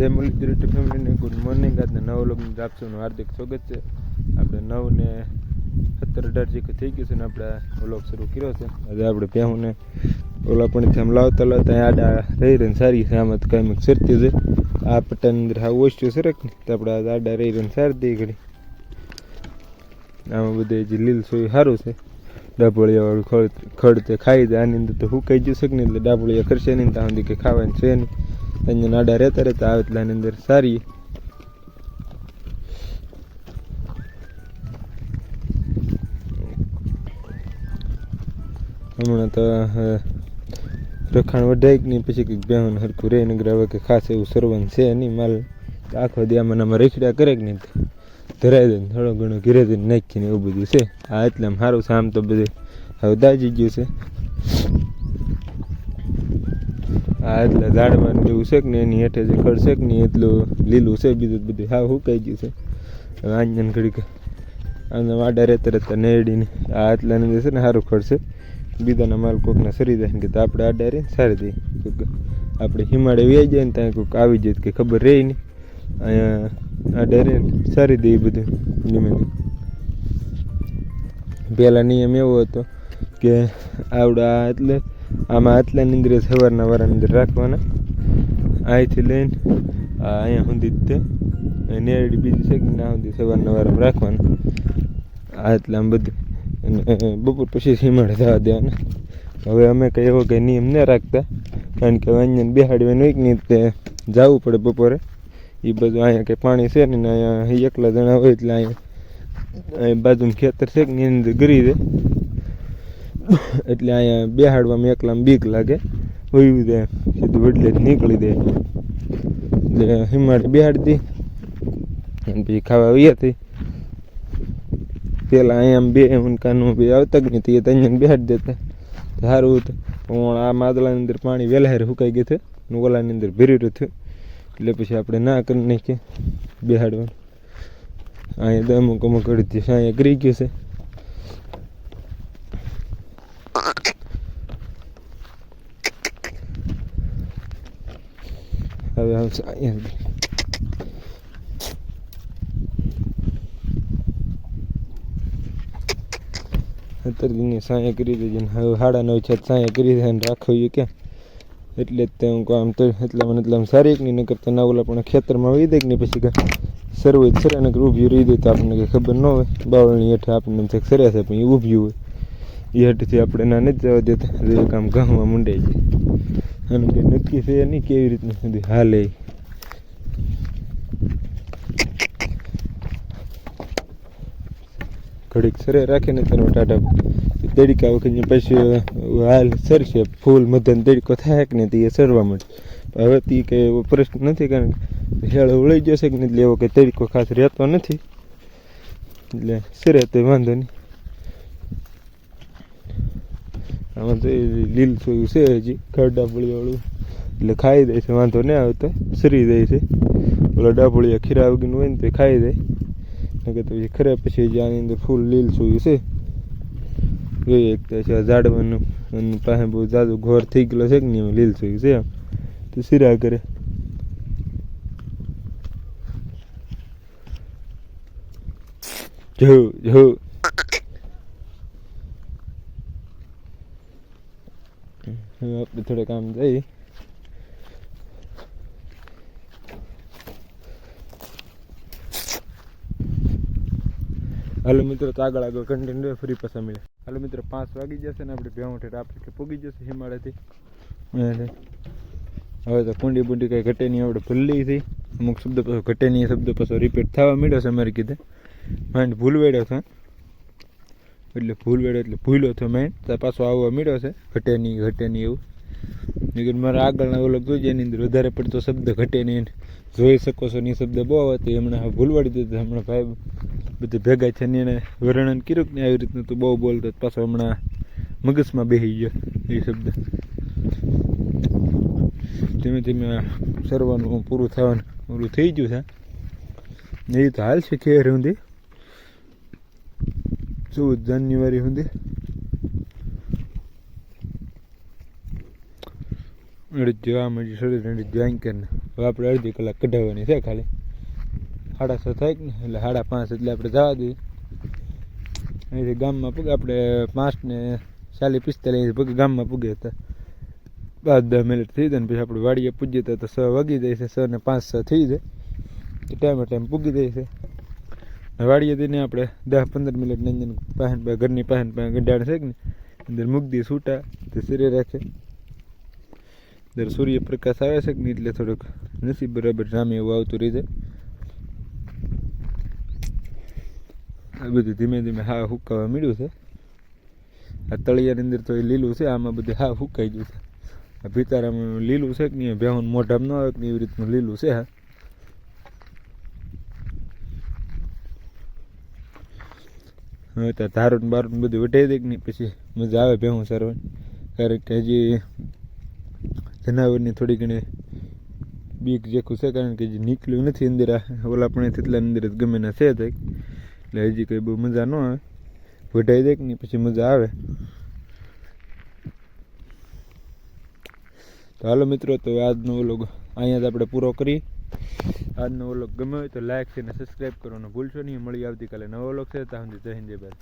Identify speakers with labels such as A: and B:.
A: જય મુરલીધર યુટ્યુબ ફેમિલીને good morning આજના નવ લગ્ન આપસુનું હાર્દિક સ્વાગત છે. આપણે નવ ને સત્તર અઢાર જેક થઈ ગયું છે ને આપણે વ્લોગ શરૂ કર્યો છે. આજે આપણે પહેવુંને ઓલા પણ આમ લાવતા લાવતા આડા રહી રહીને સારી છે. આમાં તો કાંઈ સરતી છે. આ પટ્ટાની અંદર હા ઓછું સરક ને તો આપણે આડા રહી રહીને સારી દઈ ઘડી. આમાં બધે જે લીલ સોય સારું છે. ડાબોળિયાવાળું ખડ ખડ તે ખાઈ જાય. આની અંદર તો હુકાઈ જશે નહીં એટલે ડાબોળિયા કરશે નહીં ત્યાં સુધી કંઈ ખાવાની છે નહીં. અહીંયા નાડા રહેતા રહેતા આવે એટલે આની અંદર સારી. હમણાં તો રખાણ વઢાઈ નહીં પછી કંઈક બેહન હરખું રહે નગર આવે કે ખાસ એવું સરવન છે નહીં, માલ આખો દી આમાં ને આમાં રેખડા કરે કે નહીં, ધરાઈ દઈને થોડો ઘણો ઘીરે દઈને નાખીને એવું બધું છે. આ એટલે આમ સારું છે, આમ તો બધું હવે દાજી ગયું છે. આ એટલે જેવું છે કે ને એની હેઠે જે છે કે નહીં, એટલું લીલું છે બીજું બધું. હા સુકાઈ ગયું છે. આંજન ઘડીક આના વાડા રહેતા રહેતા નેડીને આ આટલાની અંદર છે ને સારું ખડશે બીજાના માલ કોકના સરી જાય કે આપણે આડા રહીને સારી દઈએ આપણે હિમાડે વ્યાઈ જાય ને ત્યાં કોઈક આવી જાય કે ખબર રહી નહીં. અહીંયા આડા રહીને સારી દઈએ બધું ધીમે પહેલાં નિયમ એવો હતો કે આવડા એટલે આમાં આટલાની અંદર સવારના વારાની અંદર રાખવાના. અહીંથી લઈને અહીંયા સુધી તે. નેરડી બીજી છે કે ના સુધી સવારના વારમાં રાખવાના. આટલા આમ બધું. અને બપોર પછી સીમાડે થવા દેવાના. હવે અમે કંઈ એવો કંઈ નિયમ ન રાખતા. કારણ કે અહીંયા બેહાડવાનું એક કે નહીં તે જવું પડે બપોરે. એ બધું અહીંયા કંઈ પાણી છે ને અહીંયા એકલા જણા હોય એટલે અહીંયા અહીં બાજુમાં ખેતર છે કે અંદર ગરી દે. એટલે અહીંયા બેહાડવામાં એકલામાં બીક લાગે. વયું દે સીધું વડલે જ નીકળી દે એટલે હિમાડે બેહાડી અને પછી ખાવા વયા હતી પેલા અહીંયા બે ઊંકાનું બે આવતા જ તો એ ત્યાં બેહાડી દેતા. સારું હતું. આ માદલાની અંદર પાણી વેલાહેર સુકાઈ ગયું છે ને ઓલાની અંદર ભરી રહ્યું થયું. એટલે પછી આપણે ના કરી નાખીએ બેહાડવાનું. અહીંયા તો અમુક અમુક અડધી અહીંયા કરી ગયું છે. હવે આવશે અહીંયા અત્યારે દિનની સાયા કરી દેજે ને હવે સાડા નવ છત સાયા કરી દે ને રાખવી કે એટલે તે હું કહું આમ તો એટલા મને એટલા સારી એક નહીં કરતા ના ઓલા પણ ખેતરમાં વહી દે કે નહીં પછી કાંઈ સરવું જ સરે ઊભી રહી દે તો આપણને કંઈ ખબર ન હોય. બાવળની હેઠે આપણને એમ થાય કે સરે છે, પણ એ ઊભી હોય. એ હેઠથી આપણે ના નથી જવા દેતા. કામ ગામમાં મુંડાઈ જાય. અને કંઈ નક્કી છે નહીં કેવી રીતનું સુધી હાલે. ઘડીક સરે રાખે ને તેનો ટાટા તડકા વખત પછી હાલ સરશે ફૂલ મધન તડકો થાય કે નહીં તે સરવા મળે હવે તે કંઈ પ્રશ્ન નથી કારણ કે હેળ વળી જશે કે નહીં એટલે એવો કંઈ તડકો ખાસ રહેતો નથી. એટલે સરે તો વાંધો નહીં. આમાં તો લીલ સોયું છે હજી ખરડા વાળું એટલે ખાઈ દે છે, વાંધો નહીં આવતો સરી દે છે. ઓલા ડાબોળિયા ખીરા વગરનું હોય ને તે ખાઈ દે. નકર તો ખરે પછી જે આની અંદર ફૂલ લીલ સોયું છે. જોઈએ એક તો છે ઝાડવાનું અને પાસે બહુ જાદુ ઘોર થઈ ગયેલો છે કે નહીં, એમાં લીલ સોયું છે આમ તો સિરા કરે. જો જો હવે આપણે થોડે કામ જઈ. હાલો મિત્રો, તો આગળ આગળ કન્ટિન્યુ ફરી પાછા મળે હાલો મિત્રો, પાંચ વાગી જશે ને આપણે ભેવું ઠેઠ આપણે પૂગી જશે હિમાલયથી. હવે તો કુંડી બુંડી કંઈ ઘટે નહીં, આપણે ભૂલી થઈ અમુક શબ્દ પાછો ઘટે નહીં શબ્દ પાછો રિપીટ થવા માંડ્યો છે, અમારી કીધે. માઇન્ડ ભૂલ વેડ્યો છે. એટલે ભૂલ વેડો, એટલે ભૂલ્યો થયો મેં તો પાછો આવવા મળ્યો છે. ઘટે નહીં ઘટે નહીં એવું. લેકિન મારા આગળના ઓલો જોઈ એની અંદર વધારે પડતો શબ્દ ઘટે નહીં જોઈ શકો છો ને શબ્દ બહુ આવે તો એમણે ભૂલવાડી દીધો હમણાં ભાઈ બધું ભેગા છે ને એને વર્ણન કર્યું કે આવી રીતનું તો બહુ બોલતો પાછો હમણાં મગજમાં બેસી ગયો એ શબ્દ. ધીમે ધીમે સરવાનું પૂરું થવાનું, પૂરું થઈ ગયું છે. એ તો હાલ છે ખેર સુધી. ચૌદ જાન્યુઆરી સુધી? અડી જવા મળી શરીર અડી જોઈન કરીને હવે આપણે અડધી કલાક કઢાવવાની છે ખાલી. સાડા છ થાય ને એટલે સાડા પાંચ એટલે આપણે જવા દઈએ. અહીંથી ગામમાં પૂગે, આપણે પાંચ ને ચાલીસ પિસ્તાલીસ પૂગે, ગામમાં પૂગે હતા પાંચ દસ મિનિટ થઈ જાય ને પછી આપણે વાડીએ પૂજીએ તો છ વાગી જાય છે, છ ને પાંચ, છ થઈ જાય. ટાઈમે ટાઈમ પૂગી જાય છે. ને વાડીએ આપણે દસ પંદર મિનિટ ને અંદર પહેન પાસે ઘરની પહેન પાસે ગંડાણ છે ને અંદર મૂકી દઈએ છૂટા તે શરીર રાખે. દર સૂર્યપ્રકાશ આવે છે કે નહીં એટલે થોડુંક નસીબ બરાબર જામે એવું આવતું રહી જાય આ બધું ધીમે ધીમે હા હુકાવા મળ્યું છે. આ તળિયાની અંદર તો એ લીલું છે, આમાં બધું હા હુકાઈ ગયું છે. આ ભીતારામાં લીલું છે કે નહીં? ભેહું મોઢામાં ન આવે કે એવી રીતનું લીલું છે, હા. હવે તો ધારું ને બારું બધું વટાઈ દે નહીં? પછી મજા આવે ભેહું સારવાની. કારણ કે હજી જનાવરની થોડી ઘણી બીક જેખું છે, કારણ કે હજી નીકળ્યું નથી અંદર. ઓલા પણ તેટલા અંદર જ ગમે ના છે એટલે હજી કંઈ બહુ મજા ન આવે. વઢાઈ દે નહીં, પછી મજા આવે. તો હાલો મિત્રો, તો આજનો વ્લોગ અહીંયા જ આપણે પૂરો કરી. આજનો વ્લોગ ગમે હોય તો લાઈક છે અને સબસ્ક્રાઈબ કરવાનું ભૂલશો નહીં. મળી આવતીકાલે નવો વ્લોગ છે ત્યાં સુધી જય હિન્દ, જય ભારત.